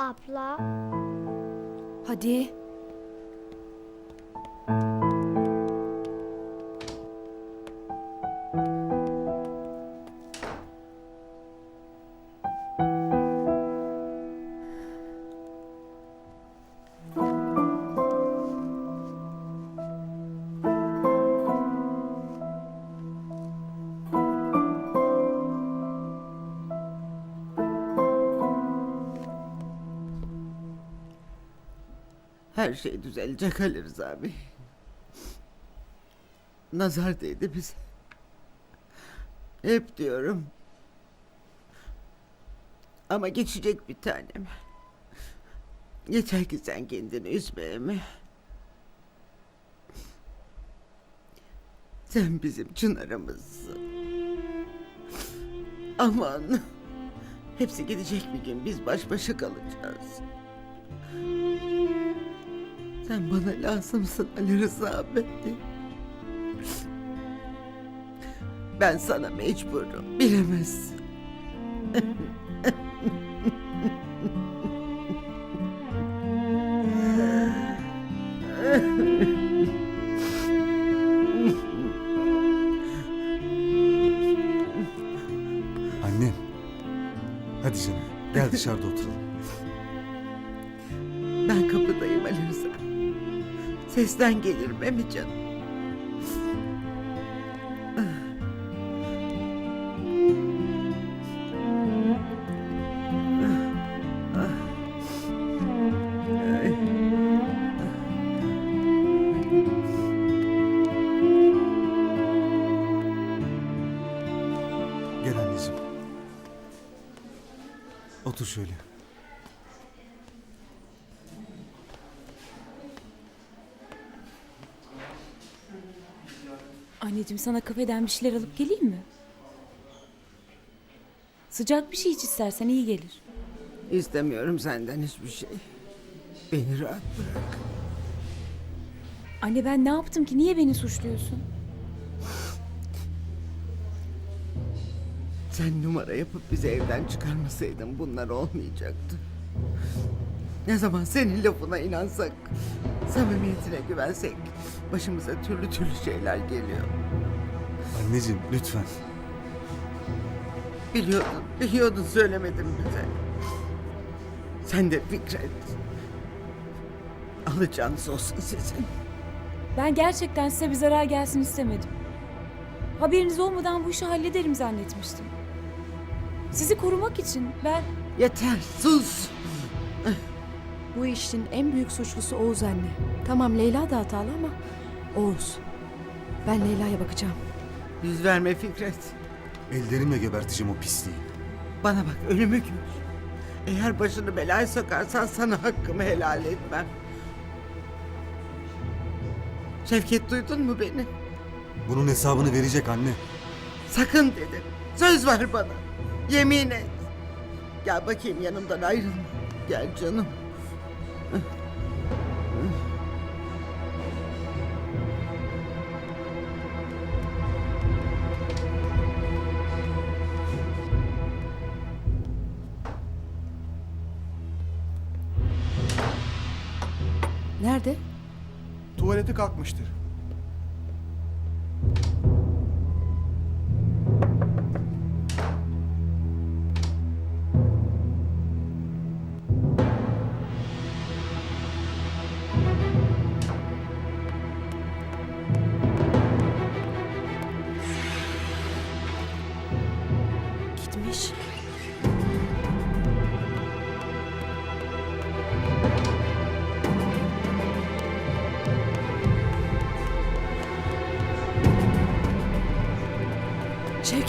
abla. Hadi. Her şey düzelecek Ali Rıza Bey. Nazar değdi bize. Hep diyorum. Ama geçecek bir tanem. Yeter ki sen kendini üzme mi? Sen bizim çınarımızsın. Aman. Hepsi gidecek bir gün biz baş başa kalacağız. Sen bana lazımsın Ali Rıza Bey. Ben sana mecburum. Bilemezsin. Annem. Hadi canım. Gel dışarıda oturalım. Sesten gelirim mi canım? Gel anneciğim. Otur şöyle. Anneciğim sana kafeden bir şeyler alıp geleyim mi? Sıcak bir şey iç istersen iyi gelir. İstemiyorum senden hiçbir şey. Beni rahat bırak. Anne ben ne yaptım ki? Niye beni suçluyorsun? Sen numara yapıp bizi evden çıkarmasaydın bunlar olmayacaktı. Ne zaman senin lafına inansak, samimiyetine güvensek başımıza türlü türlü şeyler geliyor. Anneciğim lütfen. Biliyordun, biliyordun söylemedin bize. Sen de Fikret. Alacağınız olsun sizin. Ben gerçekten size bir zarar gelsin istemedim. Haberiniz olmadan bu işi hallederim zannetmiştim. Sizi korumak için ben... Yeter, sus. Bu işin en büyük suçlusu Oğuz anne. Tamam Leyla da hatalı ama Oğuz. Ben Leyla'ya bakacağım. Yüz verme Fikret. Ellerimle geberteceğim o pisliği. Bana bak ölümü gör. Eğer başını belaya sokarsan sana hakkımı helal etmem. Şevket duydun mu beni? Bunun hesabını verecek anne. Sakın dedim. Söz ver bana. Yemin et. Gel bakayım yanımdan ayrılma. Gel canım. Nerede? Tuvalete kalkmıştır.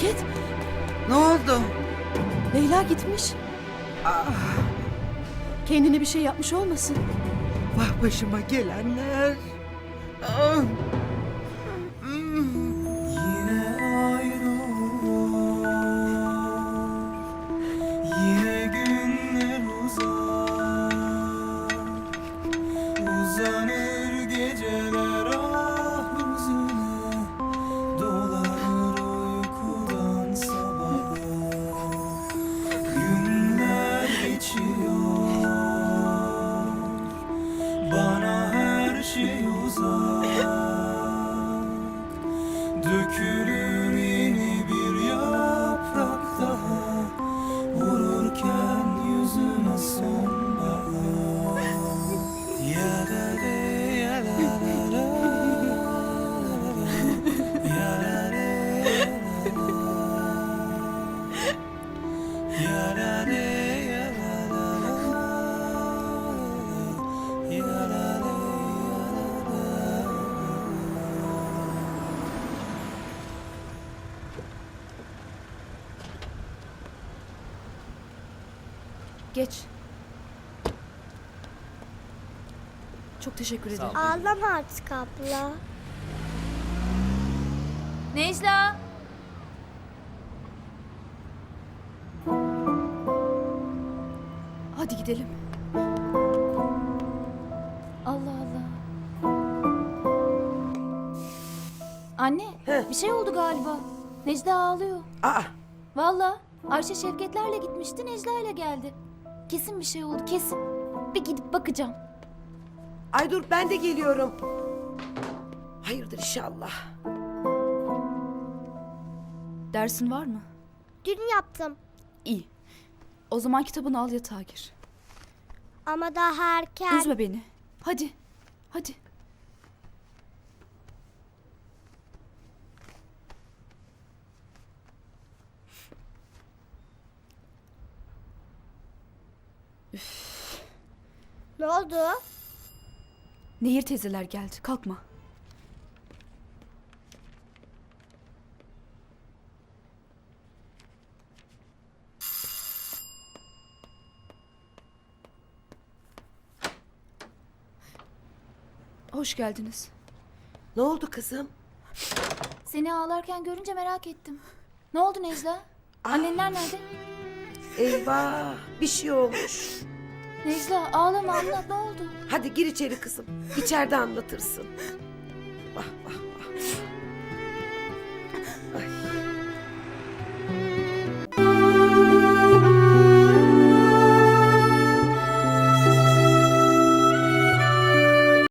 Şevket, Ne oldu? Leyla gitmiş. Kendine bir şey yapmış olmasın? Vah başıma gelenler. Ah. Yine günler uzar Geç. Çok teşekkür ederim. Ağlama artık abla. Necla! Hadi gidelim. Allah Allah. Anne, bir şey oldu galiba. Necla ağlıyor. Aa, Valla Ayşe Şevketlerle gitmişti, Necla ile geldi. Kesin bir şey oldu, kesin. Bir gidip bakacağım. ay dur ben de geliyorum. Hayırdır inşallah. Dersin var mı? Dün yaptım İyi. O zaman kitabını al yatağa gir. ama daha erken. Üzme beni. Hadi. Hadi. Ne oldu? Nehir teyzeler geldi. Kalkma. Hoş geldiniz. Ne oldu kızım? Seni ağlarken görünce merak ettim. Ne oldu Necla? Annenler nerede? Eyvah bir şey olmuş. Necla ağlama anlat ne oldu? Hadi gir içeri kızım. İçeride anlatırsın. Vah vah vah. Ay.